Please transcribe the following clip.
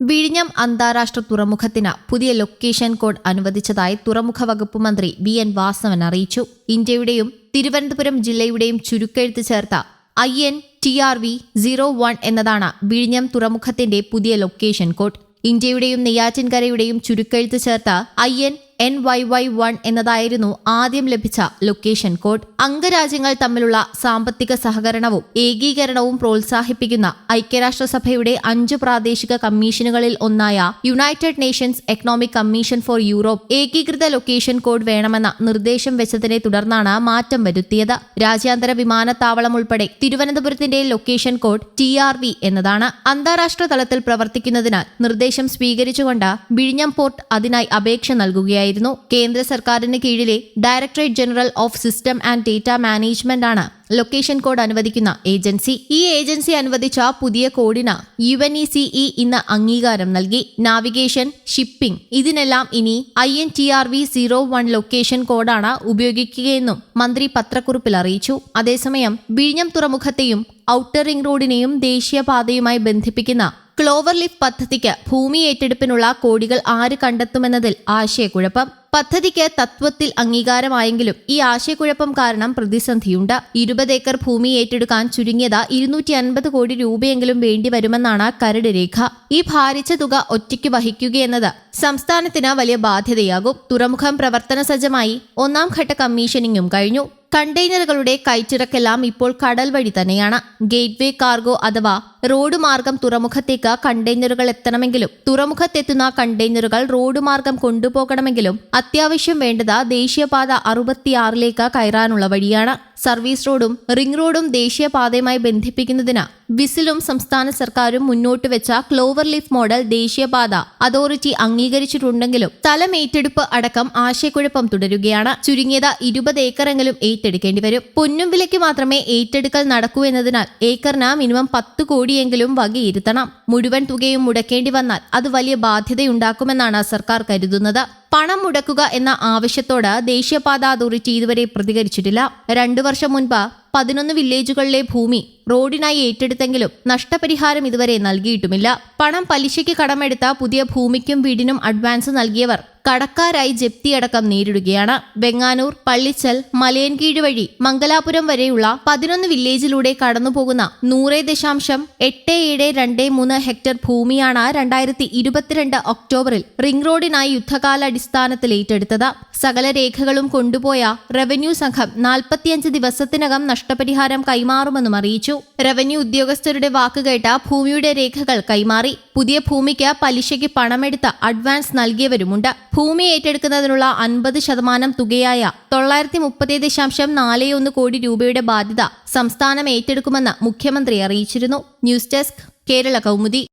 വിഴിഞ്ഞം അന്താരാഷ്ട്ര തുറമുഖത്തിന് പുതിയ ലൊക്കേഷൻ കോഡ് അനുവദിച്ചതായി തുറമുഖ വകുപ്പ് മന്ത്രി ബി എൻ വാസവൻ അറിയിച്ചു. ഇന്ത്യയുടെയും തിരുവനന്തപുരം ജില്ലയുടെയും ചുരുക്കെഴുത്ത് ചേർത്ത I N T R V zero one എന്നതാണ് വിഴിഞ്ഞം തുറമുഖത്തിന്റെ പുതിയ ലൊക്കേഷൻ കോഡ്. ഇന്ത്യയുടെയും നെയ്യാറ്റിൻകരയുടെയും ചുരുക്കെഴുത്ത് ചേർത്ത I N N Y Y one എന്നതായിരുന്നു ആദ്യം ലഭിച്ച ലൊക്കേഷൻ കോഡ് അംഗരാജ്യങ്ങൾ തമ്മിലുള്ള സാമ്പത്തിക സഹകരണവും ഏകീകരണവും പ്രോത്സാഹിപ്പിക്കുന്ന ഐക്യരാഷ്ട്രസഭയുടെ അഞ്ച് പ്രാദേശിക കമ്മീഷനുകളിൽ ഒന്നായ United Nations economic commission for Europe ഏകീകൃത ലൊക്കേഷൻ കോഡ് വേണമെന്ന നിർദ്ദേശം വെച്ചതിനെ തുടർന്നാണ് മാറ്റം വരുത്തിയത്. രാജ്യാന്തര വിമാനത്താവളം ഉൾപ്പെടെ തിരുവനന്തപുരത്തിന്റെ location code T R V എന്നതാണ്. അന്താരാഷ്ട്ര തലത്തിൽ പ്രവർത്തിക്കുന്നതിനാൽ നിർദ്ദേശം സ്വീകരിച്ചുകൊണ്ട് വിഴിഞ്ഞം പോർട്ട് അതിനായി അപേക്ഷ നൽകുകയായിരുന്നു. കേന്ദ്ര സർക്കാരിന് കീഴിലെ Directorate General of System and Data Management ആണ് ലൊക്കേഷൻ കോഡ് അനുവദിക്കുന്ന ഏജൻസി. ഈ ഏജൻസി അനുവദിച്ച പുതിയ കോഡിന് യു എൻ ഇ സിഇ ഇന്ന് അംഗീകാരം നൽകി. നാവിഗേഷൻ ഷിപ്പിംഗ് ഇതിനെല്ലാം ഇനി I N T R V zero one location കോഡാണ് ഉപയോഗിക്കുകയെന്നും മന്ത്രി പത്രക്കുറിപ്പിൽ അറിയിച്ചു. അതേസമയം വിഴിഞ്ഞം തുറമുഖത്തെയും ഔട്ടർ റിംഗ് റോഡിനെയും ദേശീയപാതയുമായി ബന്ധിപ്പിക്കുന്ന ക്ലോവർ ലിഫ് പദ്ധതിക്ക് ഭൂമി ഏറ്റെടുപ്പിനുള്ള കോടികൾ ആര് കണ്ടെത്തുമെന്നതിൽ ആശയക്കുഴപ്പം. പദ്ധതിക്ക് തത്വത്തിൽ അംഗീകാരമായെങ്കിലും ഈ ആശയക്കുഴപ്പം കാരണം പ്രതിസന്ധിയുണ്ട്. ഇരുപത് ഏക്കർ ഭൂമി ഏറ്റെടുക്കാൻ ചുരുങ്ങിയത് ഇരുന്നൂറ്റി അൻപത് കോടി രൂപയെങ്കിലും വേണ്ടിവരുമെന്നാണ് കരട് രേഖ. ഈ ഭാരിച്ച തുക ഒറ്റയ്ക്ക് വഹിക്കുകയെന്നത് സംസ്ഥാനത്തിന് വലിയ ബാധ്യതയാകും. തുറമുഖം പ്രവർത്തന സജ്ജമായി ഒന്നാം ഘട്ട കമ്മീഷനിങ്ങും കഴിഞ്ഞു. കണ്ടെയ്നറുകളുടെ കയറ്റിറക്കെല്ലാം ഇപ്പോൾ കടൽ വഴി തന്നെയാണ്. ഗേറ്റ്വേ കാർഗോ അഥവാ റോഡ് മാർഗം തുറമുഖത്തേക്ക് കണ്ടെയ്നറുകൾ എത്തണമെങ്കിലും തുറമുഖത്തെത്തുന്ന കണ്ടെയ്നറുകൾ റോഡ് മാർഗം കൊണ്ടുപോകണമെങ്കിലും അത്യാവശ്യം വേണ്ടത് ദേശീയപാത അറുപത്തിയാറിലേക്ക് കയറാനുള്ള വഴിയാണ്. സർവീസ് റോഡും റിംഗ് റോഡും ദേശീയപാതയുമായി ബന്ധിപ്പിക്കുന്നതിന് വിസിലും സംസ്ഥാന സർക്കാരും മുന്നോട്ട് വെച്ച ക്ലോവർ ലീഫ് മോഡൽ ദേശീയപാത അതോറിറ്റി അംഗീകരിച്ചിട്ടുണ്ടെങ്കിലും സ്ഥലം ഏറ്റെടുപ്പ് അടക്കം ആശയക്കുഴപ്പം തുടരുകയാണ്. ചുരുങ്ങിയത് ഇരുപത് ഏക്കറെങ്കിലും ഏറ്റെടുക്കേണ്ടി വരും. പൊന്നും വിലയ്ക്ക് മാത്രമേ ഏറ്റെടുക്കൽ നടക്കൂ എന്നതിനാൽ ഏക്കറിന് മിനിമം പത്ത് കോടിയെങ്കിലും വകയിരുത്തണം. മുഴുവൻ തുകയും മുടക്കേണ്ടി വന്നാൽ അത് വലിയ ബാധ്യതയുണ്ടാക്കുമെന്നാണ് സർക്കാർ കരുതുന്നത്. പണം മുടക്കുക എന്ന ആവശ്യത്തോട് ദേശീയപാത അതോറിറ്റി ഇതുവരെ പ്രതികരിച്ചിട്ടില്ല. രണ്ടു വർഷം മുൻപ് പതിനൊന്ന് വില്ലേജുകളിലെ ഭൂമി റോഡിനായി ഏറ്റെടുത്തെങ്കിലും നഷ്ടപരിഹാരം ഇതുവരെ നൽകിയിട്ടുമില്ല. പണം പലിശയ്ക്ക് കടമെടുത്ത പുതിയ ഭൂമിക്കും വീടിനും അഡ്വാൻസ് നൽകിയവർ കടക്കാരായി ജപ്തിയടക്കം നേരിടുകയാണ്. വെങ്ങാനൂർ പള്ളിച്ചൽ മലയൻകീഴ് വഴി മംഗലാപുരം വരെയുള്ള പതിനൊന്ന് വില്ലേജിലൂടെ കടന്നുപോകുന്ന നൂറ് ദശാംശം എട്ട് ഏഴ് രണ്ട് മൂന്ന് ഹെക്ടർ ഭൂമിയാണ് രണ്ടായിരത്തി ഇരുപത്തിരണ്ട് ഒക്ടോബറിൽ റിംഗ് റോഡിനായി യുദ്ധകാലാടിസ്ഥാനത്തിൽ ഏറ്റെടുത്തത്. സകല രേഖകളും കൊണ്ടുപോയ റവന്യൂ സംഘം നാൽപ്പത്തിയഞ്ച് ദിവസത്തിനകം നഷ്ടപരിഹാരം കൈമാറുമെന്നും അറിയിച്ചു. റവന്യൂ ഉദ്യോഗസ്ഥരുടെ വാക്കുകേട്ട ഭൂമിയുടെ രേഖകൾ കൈമാറി. പുതിയ ഭൂമിക്ക് പലിശയ്ക്ക് പണമെടുത്ത അഡ്വാൻസ് നൽകിയവരുമുണ്ട്. ഭൂമി ഏറ്റെടുക്കുന്നതിനുള്ള അൻപത് ശതമാനം തുകയായ തൊള്ളായിരത്തി മുപ്പത്തി ദശാംശം നാല് ഒന്ന് കോടി രൂപയുടെ ബാധ്യത സംസ്ഥാനം ഏറ്റെടുക്കുമെന്ന് മുഖ്യമന്ത്രി അറിയിച്ചിരുന്നു. News desk Kerala Kaumudi.